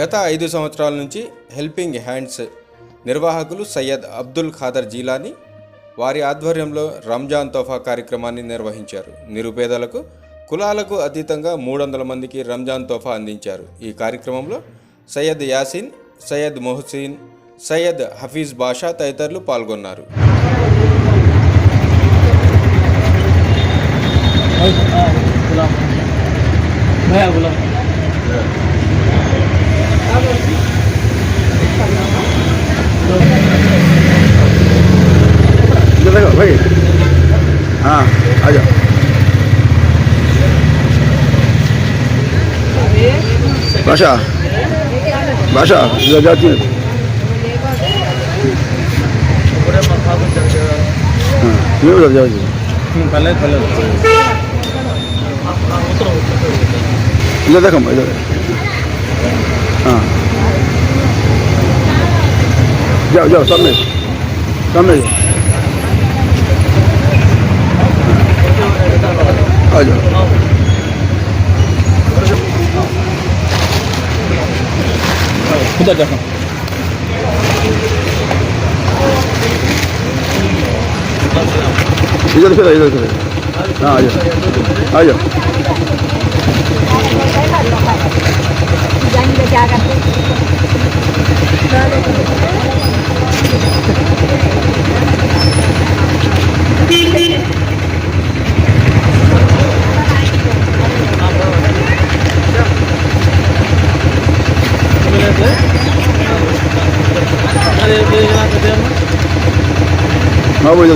గత ఐదు సంవత్సరాల నుంచి హెల్పింగ్ హ్యాండ్స్ నిర్వాహకులు సయ్యద్ అబ్దుల్ ఖాదర్ జీలాని వారి ఆధ్వర్యంలో రంజాన్ తోఫా కార్యక్రమాన్ని నిర్వహించారు నిరుపేదలకు కులాలకు అతీతంగా మూడు వందల మందికి రంజాన్ తోఫా అందించారు ఈ కార్యక్రమంలో సయ్యద్ యాసిన్ సయ్యద్ మొహసిన్ సయ్యద్ హఫీజ్ బాషా తదితరులు పాల్గొన్నారు गुलाम भैया गुलाम देखो भाई हाँ आ जाओ बादशाह बादशाह इधर जाती है हाँ ये उधर जाओ जी। पहले पहले इधर देखो इधर हाँ जाओ जाओ सामने सामने जाओ आ जाओ उधर देखो इधर फिर इधर फिर हाँ आ जाओ आ जाओ जाएंगे क्या करते બે લાખ હજારમાં હા બોલો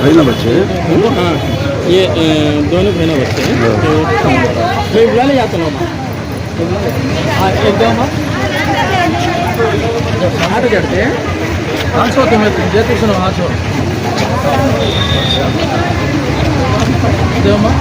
भाई ना बच्चे हाँ ये दोनों भाई ना बच्चे हैं। हाँ। तो भाई बुला ले जाते ना हाँ एक दो हाँ हाँ तो करते हैं हाँ सौ तुम्हें जय तुम सुनो हाँ सौ दो हाँ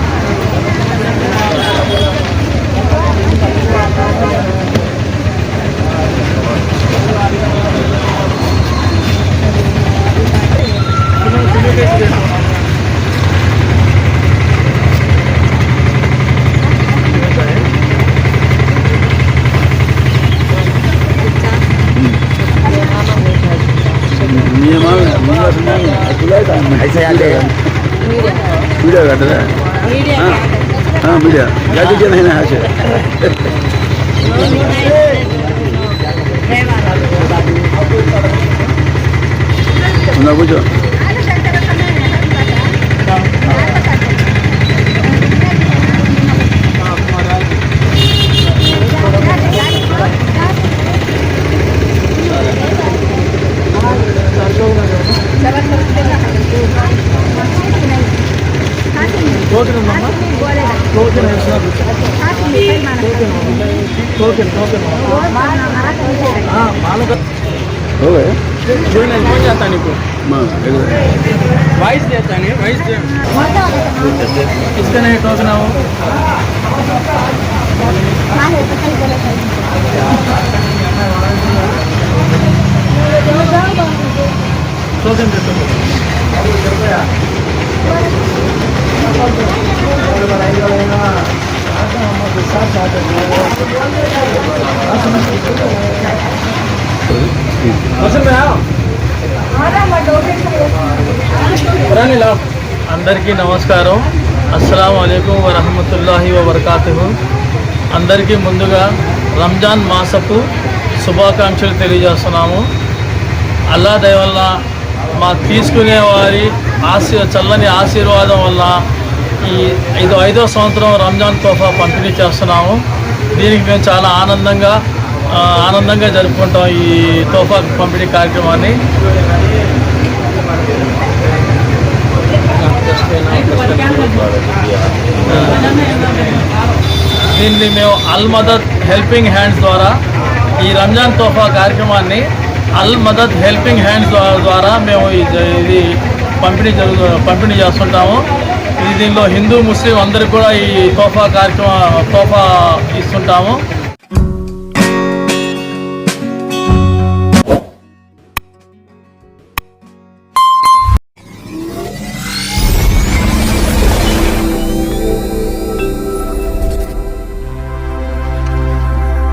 ऐसे आते वीडियो काट रहा है हाँ हाँ वीडियो क्या दीजिए नहीं ना ऐसे ना पूछो టోకెన్ ఉందమ్మా టోకెన్ వేసినా టోకెన్ టోకెన్ మామూలుగా అందరికీ నమస్కారం. అస్సలం అయికం వరహమతుల్లాహి వబర్కాతు అందరికీ ముందుగా రంజాన్ మాసపు శుభాకాంక్షలు తెలియజేస్తున్నాము. అల్లా దయ వల్ల మా తీసుకునే వారి ఆశీ చల్లని ఆశీర్వాదం వల్ల ఈ ఐదు ఐదో సంవత్సరం రంజాన్ తోఫా పంపిణీ చేస్తున్నాము. దీనికి మేము చాలా ఆనందంగా ఆనందంగా జరుపుకుంటాం ఈ తోఫా పంపిణీ కార్యక్రమాన్ని. దీన్ని మేము అల్ మదత్ హెల్పింగ్ హ్యాండ్స్ ద్వారా ఈ రంజాన్ తోఫా కార్యక్రమాన్ని అల్ మదద్ హెల్పింగ్ హ్యాండ్స్ ద్వారా మేము ఇది ఇది పంపిణీ జరుగు పంపిణీ చేస్తుంటాము. దీనిలో హిందూ ముస్లిం అందరికి కూడా ఈ తోఫా కార్యక్రమ తోఫా ఇస్తుంటాము.